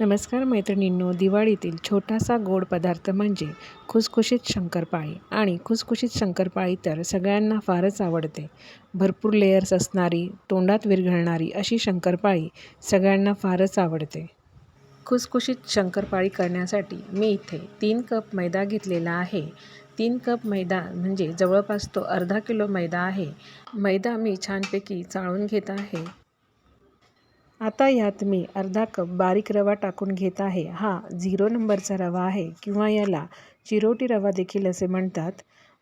नमस्कार मैत्रिणींनो दिवाळीतील छोटासा गोड पदार्थ म्हणजे खुसखुशीत शंकरपाळी. आणि खुसखुशीत शंकरपाळी तर सगळ्यांना फारच आवडते. भरपूर लेयर्स असणारी तोंडात विरघळणारी अशी शंकरपाळी सगळ्यांना फारच आवडते. खुसखुशीत शंकरपाळी करण्यासाठी मी इथे तीन कप मैदा घेतलेला आहे. तीन कप मैदा म्हणजे जवळपास तो अर्धा किलो मैदा आहे. मैदा मी छानपैकी चाळून घेत आहे. आता यात मी अर्धा कप बारीक रवा टाकून घेत आहे. हा झिरो नंबरचा रवा आहे किंवा याला चिरोटी रवा देखील असे म्हणतात.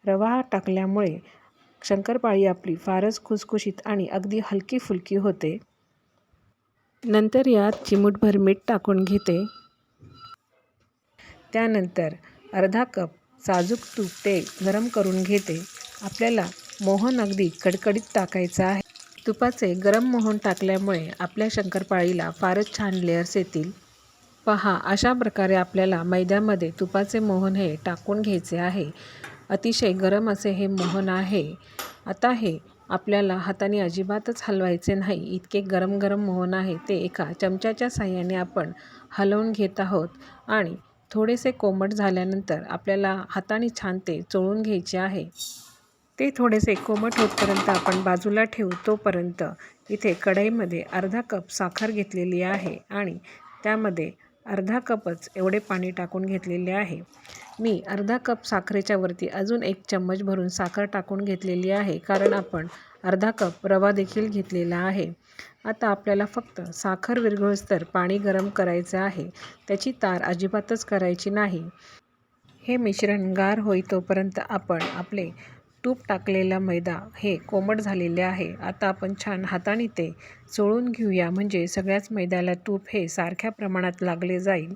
रवा टाकल्यामुळे शंकरपाळी आपली फारच खुसखुशीत आणि अगदी हलकी फुलकी होते. नंतर यात चिमूटभर मीठ टाकून घेते. त्यानंतर अर्धा कप साजूक तूप ते गरम करून घेते. आपल्याला मोहन अगदी कडकडीत टाकायचं आहे. तुपाचे गरम मोहन टाकल्यामुळे आपल्या शंकरपाळीला फारच छान लेअर्स येतील. पहा अशा प्रकारे आपल्याला मैद्यामध्ये तुपाचे मोहन हे टाकून घ्यायचे आहे. अतिशय गरम असे हे मोहन आहे. आता हे आपल्याला हाताने अजिबातच हलवायचे नाही. इतके गरम गरम मोहन आहे ते एका चमच्याच्या साह्याने आपण हलवून घेत आहोत आणि थोडेसे कोमट झाल्यानंतर आपल्याला हाताने छान ते चोळून घ्यायचे आहे. ते थोडेसे कोमट होतपर्यंत आपण बाजूला ठेवू तोपर्यंत इथे कढईमध्ये अर्धा कप साखर घेतलेली आहे आणि त्यामध्ये अर्धा कपच एवढे पाणी टाकून घेतलेले आहे. मी अर्धा कप साखरेच्या वरती अजून एक चम्मच भरून साखर टाकून घेतलेली आहे कारण आपण अर्धा कप रवा देखील घेतलेला आहे. आता आपल्याला फक्त साखर विरघळस्तर तर पाणी गरम करायचं आहे. त्याची तार अजिबातच करायची नाही. हे मिश्रण गार होई तोपर्यंत आपण आपले तूप टाकलेला मैदा हे कोमट झालेले आहे. आता आपण छान हाताने ते चोळून घेऊया. म्हणजे सगळ्याच मैद्याला तूप हे सारख्या प्रमाणात लागले जाईल.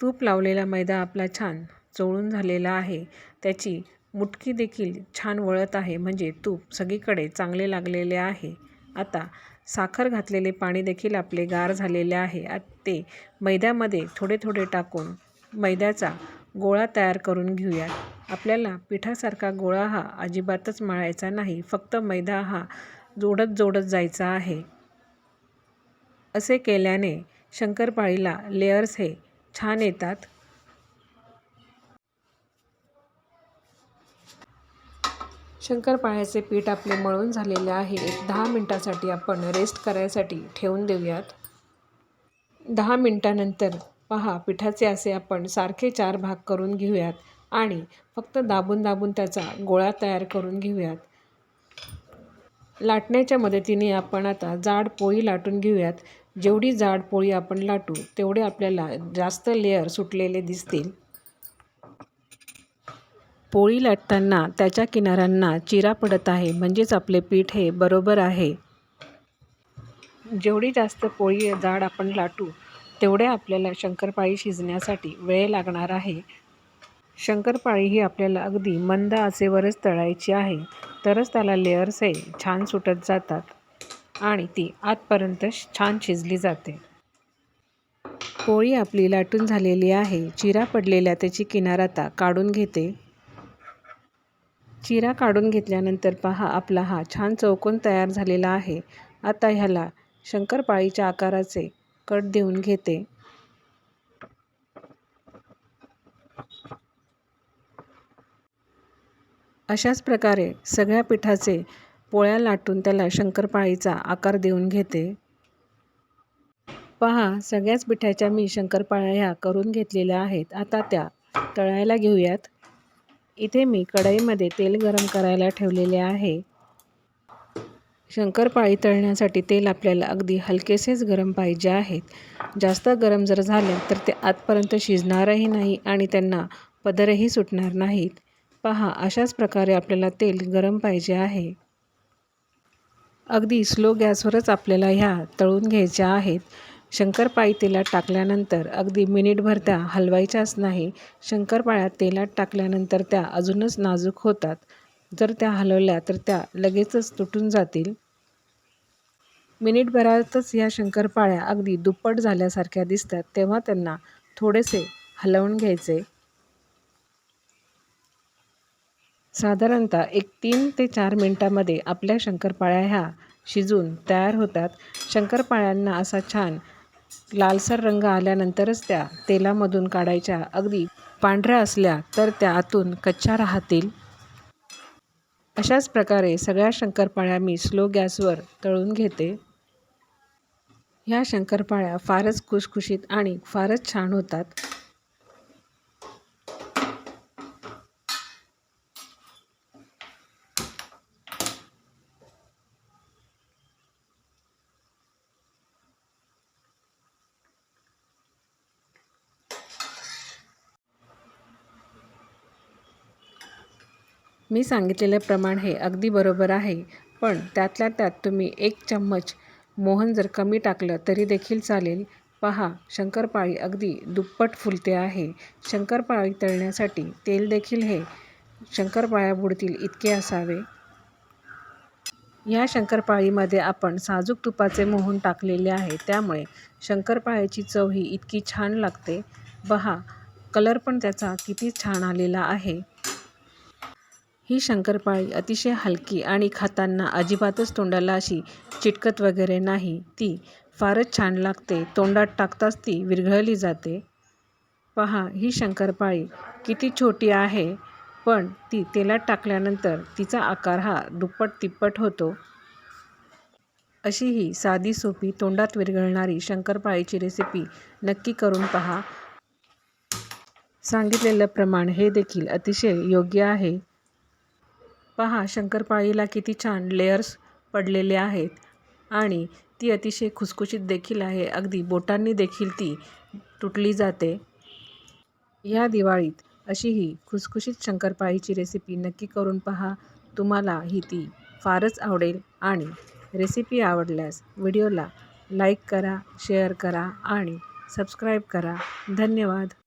तूप लावलेला मैदा आपला छान चोळून झालेला आहे. त्याची मुटकी देखील छान वळत आहे. म्हणजे तूप सगळीकडे चांगले लागलेले आहे. आता साखर घातलेले पाणी देखील आपले गार झालेले आहे. ते मैद्यामध्ये थोडे थोडे टाकून मैद्याचा गोळा तयार करून घेऊयात आपल्याला पिठासारखा गोळा हा अजिबातच मळायचा नाही फक्त मैदा हा जोडत जोडत जायचा आहे. असे केल्याने शंकरपाळीला लेयर्स हे छान येतात. शंकरपाळ्याचे पीठ आपले मळून झालेले आहे. एक दहा मिनटासाठी आपण रेस्ट करायसाठी ठेवून देऊयात. दहा मिनटानंतर पहा पिठाचे असे आपण सारखे चार भाग करून घेऊयात आणि फक्त दाबून दाबून त्याचा गोळा तयार करून घेऊयात. लाटण्याच्या मदतीने आपण आता जाड पोळी लाटून घेऊयात. जेवढी जाड पोळी आपण लाटू तेवढे आपल्याला जास्त लेअर सुटलेले दिसतील. पोळी लाटताना त्याच्या किनाऱ्यांना चिरा पडत आहे म्हणजेच आपले पीठ हे बरोबर आहे. जेवढी जास्त पोळी जाड आपण लाटू तेवढे आपल्याला शंकरपाळी शिजण्यासाठी वेळ लागणार आहे. शंकरपाळी ही आपल्याला अगदी मंद आचेवरच तळायची आहे. तरच त्याला लेअर्स हे छान सुटत जातात आणि ती आतपर्यंत छान शिजली जाते. पोळी आपली लाटून झालेली आहे. चिरा पडलेल्या त्याची किनार आता काढून घेते. चिरा काढून घेतल्यानंतर पहा आपला हा छान चौकोन तयार झालेला आहे. आता ह्याला शंकरपाळीच्या आकाराचे कट देऊन घेते. अशाच प्रकारे सगळ्या पिठाचे पोळ्या लाटून त्याला शंकरपाळीचा आकार देऊन घेते. पहा सगळ्याच पिठाच्या मी शंकरपाळ्या ह्या करून घेतलेल्या आहेत. आता त्या तळायला घेऊयात. इथे मी कढईमध्ये तेल गरम करायला ठेवलेले आहे. शंकरपाळी तळण्यासाठी तेल आपल्याला अगदी हलकेसेच गरम पाहिजे आहेत जास्त गरम जर झाले तर ते आतपर्यंत शिजणारही नाही आणि त्यांना पदरही सुटणार नाहीत. पहा अशाच प्रकारे आपल्याला तेल गरम पाहिजे आहे. अगदी स्लो गॅसवरच आपल्याला ह्या तळून घ्यायच्या आहेत. शंकरपाळी तेलात टाकल्यानंतर अगदी मिनिटभर त्या हलवायच्याच नाही. शंकरपाळ्या तेलात टाकल्यानंतर त्या अजूनच नाजूक होतात. जर त्या हलवल्या तर त्या लगेचच तुटून जातील. मिनिटभरातच या शंकरपाळ्या अगदी दुप्पट झाल्यासारख्या दिसतात तेव्हा त्यांना थोडेसे हलवून घ्यायचे. साधारणतः एक तीन ते चार मिनटामध्ये आपल्या शंकरपाळ्या ह्या शिजून तयार होतात. शंकरपाळ्यांना असा छान लालसर रंग आल्यानंतरच त्या तेलामधून काढायच्या. अगदी पांढऱ्या असल्या तर त्या आतून कच्च्या राहतील. अशाच प्रकारे सगळ्या शंकरपाळ्या मी स्लो गॅसवर तळून घेते. ह्या शंकरपाळ्या फारच खुशखुशीत आणि फारच छान होतात. मी सांगितलेलं प्रमाण हे अगदी बरोबर आहे पण त्यातल्या त्यात तुम्ही एक चम्मच मोहन जर कमी टाकलं तरी देखील चालेल. पहा शंकरपाळी अगदी दुप्पट फुलते आहे. शंकरपाळी तळण्यासाठी तेल देखील हे शंकरपाळ्या बुडतील इतके असावे. या शंकरपाळीमध्ये आपण साजूक तुपाचे मोहन टाकलेले आहे त्यामुळे शंकरपाळ्याची चव ही इतकी छान लागते. पहा कलर पण त्याचा किती छान आलेला आहे. ही शंकरपाळी अतिशय हलकी आणि खाताना अजिबातच तोंडाला अशी चिटकत वगैरे नाही. ती फारच छान लागते. तोंडात टाकताच ती विरघळली जाते. पहा ही शंकरपाळी किती छोटी आहे. पण ती तेलात टाकल्यानंतर तिचा आकार हा दुप्पट तिप्पट होतो. अशी ही साधी सोपी तोंडात विरघळणारी शंकरपाळीची रेसिपी नक्की करून पहा. सांगितलेलं प्रमाण हे देखील अतिशय योग्य आहे. पहा शंकरपाळीला किती छान लेयर्स पडलेले आहेत. आणि ती अतिशय खुसखुशीत देखील आहे. अगदी बोटांनी देखील ती तुटली जाते. या दिवाळीत अशी ही खुसखुशीत शंकरपाळीची रेसिपी नक्की करून पहा. तुम्हाला ही ती फारच आवडेल आणि रेसिपी आवडल्यास व्हिडिओला लाईक करा शेअर करा आणि सबस्क्राईब करा. धन्यवाद.